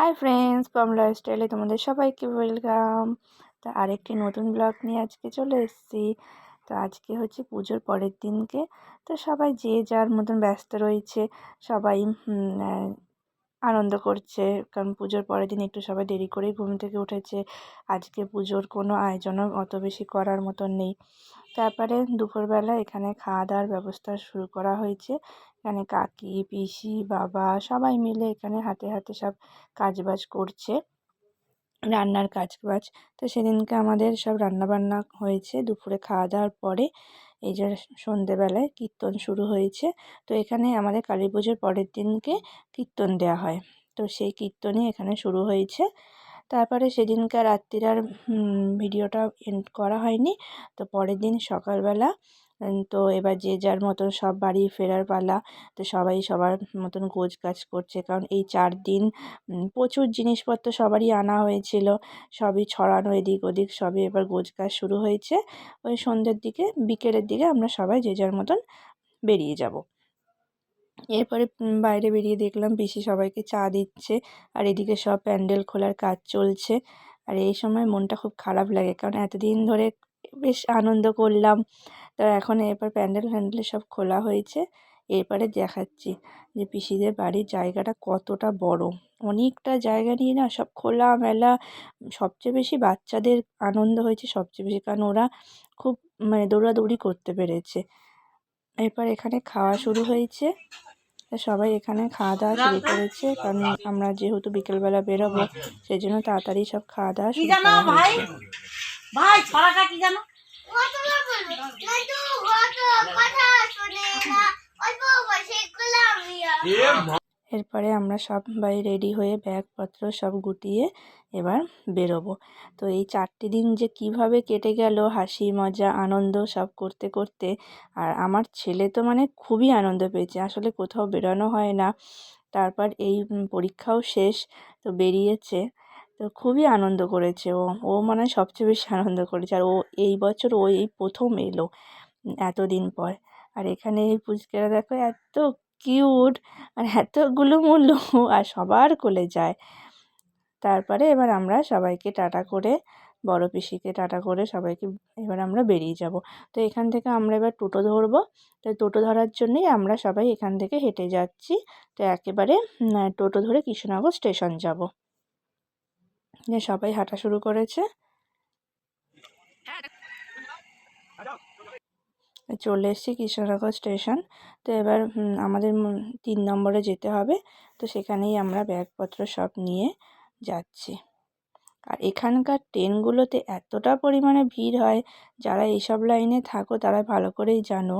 Hi friends পম লাইফস্টাইলে তোমাদের সবাইকে ওয়েলকাম তা আরেকটি নতুন ব্লগ নিয়ে আজকে চলে এসেছি। তো আজকে হচ্ছে পুজোর পরের দিনকে। তো সবাই যে যার মতন ব্যস্ত রয়েছে, সবাই আনন্দ করছে। কারণ পুজোর পরের দিন একটু সবাই দেরি করেই ঘুম থেকে উঠেছে। আজকে পুজোর কোনো আয়োজনও অত বেশি করার মতন নেই। তারপরে দুপুরবেলা এখানে খাওয়া দাওয়ার ব্যবস্থা শুরু করা হয়েছে। এখানে কাকি, পিসি, বাবা সবাই মিলে এখানে হাতে হাতে সব কাজবাজ করছে। রান্নার কাজবাজ। তো সেদিনকে আমাদের সব রান্নাবান্না হয়েছে দুপুরে খাওয়া দাওয়ার পরে। এই যে সন্ধেবেলায় কীর্তন শুরু হয়েছে। তো এখানে আমাদের কালী পুজোর পরের দিনকে কীর্তন দেওয়া হয়। তো সেই কীর্তনই এখানে শুরু হয়েছে। তারপরে সেদিনকার রাত্রির আর ভিডিওটা এন্ড করা হয়নি। তো পরের দিন সকালবেলা তো এবার যে যার মতন সব বাড়ি ফেরার পালা, তো সবাই সবার মতন গোছ গাছ করছে। কারণ এই চার দিন প্রচুর জিনিসপত্র সবারই আনা হয়েছিল। সবই ছড়ানো এদিক ওদিক, সবই এবার গোছ গাছ শুরু হয়েছে। ওই সন্ধ্যের দিকে, বিকেলের দিকে আমরা সবাই যে যার মতন বেরিয়ে যাব। এরপরে বাইরে বেরিয়ে দেখলাম পিসি সবাইকে চা দিচ্ছে, আর এদিকে সব প্যান্ডেল খোলার কাজ চলছে। আর এই সময় মনটা খুব খারাপ লাগে, কারণ এতদিন ধরে বেশ আনন্দ করলাম। তো এখন এরপর প্যান্ডেল ফ্যান্ডেল সব খোলা হয়েছে। এরপরে দেখাচ্ছি যে পিসিদের বাড়ির জায়গাটা কতটা বড়। অনেকটা জায়গা নিয়ে না সব খোলা মেলা, সবচেয়ে বেশি বাচ্চাদের আনন্দ হয়েছে, সবচেয়ে বেশি। কারণ ওরা খুব মানে দৌড়াদৌড়ি করতে পেরেছে। এরপর এখানে খাওয়া শুরু হয়েছে। সবাই এখানে খাওয়া দাওয়া শুরু করেছে। কারণ আমরা যেহেতু বিকেলবেলা বেরোবো সেই জন্য তাড়াতাড়ি সব খাওয়া দাওয়া শুরু করা হয়েছে। এরপরে আমরা সবাই রেডি হয়ে ব্যাগপত্র সব গুটিয়ে এবার বেরোবো। তো এই চারটি দিন যে কীভাবে কেটে গেল, হাসি, মজা, আনন্দ সব করতে করতে, আর আমার ছেলে তো মানে খুবই আনন্দ পেয়েছে। আসলে কোথাও বেরোনো হয় না। তারপর এই পরীক্ষাও শেষ, তো বেরিয়েছে। তো খুবই আনন্দ করেছে ও। ও মানে সবচেয়ে বেশি আনন্দ করেছে। আর ও এই বছর ও এই প্রথম এলো এতদিন পর। আর এখানে এই পুচকেরা দেখো এত কিউট আর এতগুলো মুলু আর সবার কোলে যায়। তারপরে এবার আমরা সবাইকে টাটা করে, বড় পিসিকে টাটা করে সবাইকে এবার আমরা বেরিয়ে যাব। তো এখান থেকে আমরা এবার টোটো ধরবো। তো টোটো ধরার জন্যই আমরা সবাই এখান থেকে হেঁটে যাচ্ছি। তো একেবারে টোটো ধরে কৃষ্ণনগর স্টেশন যাব। যে সবাই হাঁটা শুরু করেছে। চলে এসেছি কৃষ্ণনগর স্টেশন। তো এবার আমাদের তিন নম্বরে যেতে হবে। তো সেখানেই আমরা ব্যাগপত্র সব নিয়ে যাচ্ছি। আর এখানকার ট্রেনগুলোতে এতটা পরিমাণে ভিড় হয়, যারা এইসব লাইনে থাকো তারা ভালো করেই জানো।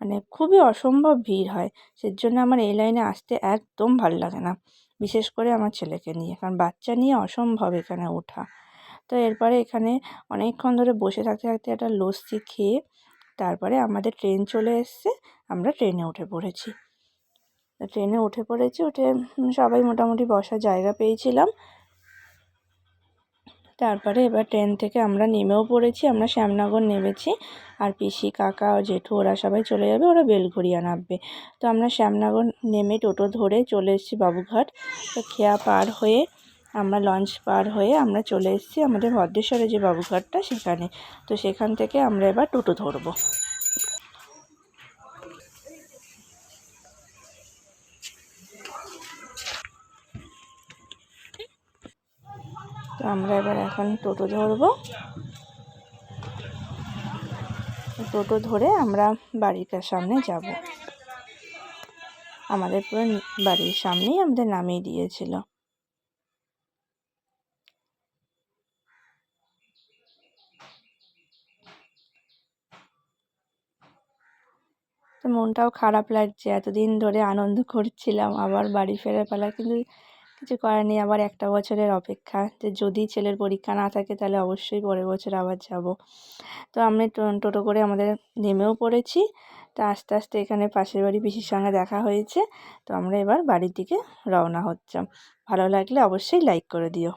মানে খুবই অসম্ভব ভিড় হয়। সেজন্য আমার এই লাইনে আসতে একদম ভালো লাগে না। বিশেষ করে আমার ছেলেকে নিয়ে। কারণ বাচ্চা নিয়ে অসম্ভব এখানে ওঠা। তো এরপরে এখানে অনেকক্ষণ ধরে বসে থাকতে থাকতে একটা লস্যি খেয়ে তারপরে আমাদের ট্রেন চলে এসছে। আমরা ট্রেনে উঠে পড়েছি। ট্রেনে উঠে পড়েছি, উঠে সবাই মোটামুটি বসার জায়গা পেয়েছিলাম। তারপরে এবার ট্রেন থেকে আমরা নেমেও পড়েছি, আমরা শ্যামনগর নেমেছি। আর পিসি, কাকা, জেঠু ওরা সবাই চলে যাবে, ওরা বেলঘড়িয়া নামবে। তো আমরা শ্যামনগর নেমে টোটো ধরে চলে এসেছি বাবুঘাট। তো খেয়া পার হয়ে আমরা লঞ্চ পার হয়ে আমরা চলে এসেছি আমাদের ভদ্রেশ্বরে যে বাবুঘাটটা সেখানে। তো সেখান থেকে আমরা এবার টোটো ধরবো। তো আমরা এবার এখন টোটো ধরবো। টোটো ধরে আমরা বাড়িটার সামনে যাব। আমাদের পুরো বাড়ির সামনেই আমাদের নামিয়ে দিয়েছিল। তো মনটাও খারাপ লাগছে, এতদিন ধরে আনন্দ করছিলাম, আবার বাড়ি ফেরার পালা, কিন্তু কিছু করার নেই। আবার একটা বছরের অপেক্ষা যে যদি ছেলের পরীক্ষা না থাকে তাহলে অবশ্যই পরের বছর আবার যাব। তো আমি টোটো করে আমাদের নেমেও পড়েছি। তা আস্তে আস্তে এখানে পাশের বাড়ি পিসির সঙ্গে দেখা হয়েছে। তো আমরা এবার বাড়ির দিকে রওনা হচ্ছাম। ভালো লাগলে অবশ্যই লাইক করে দিও।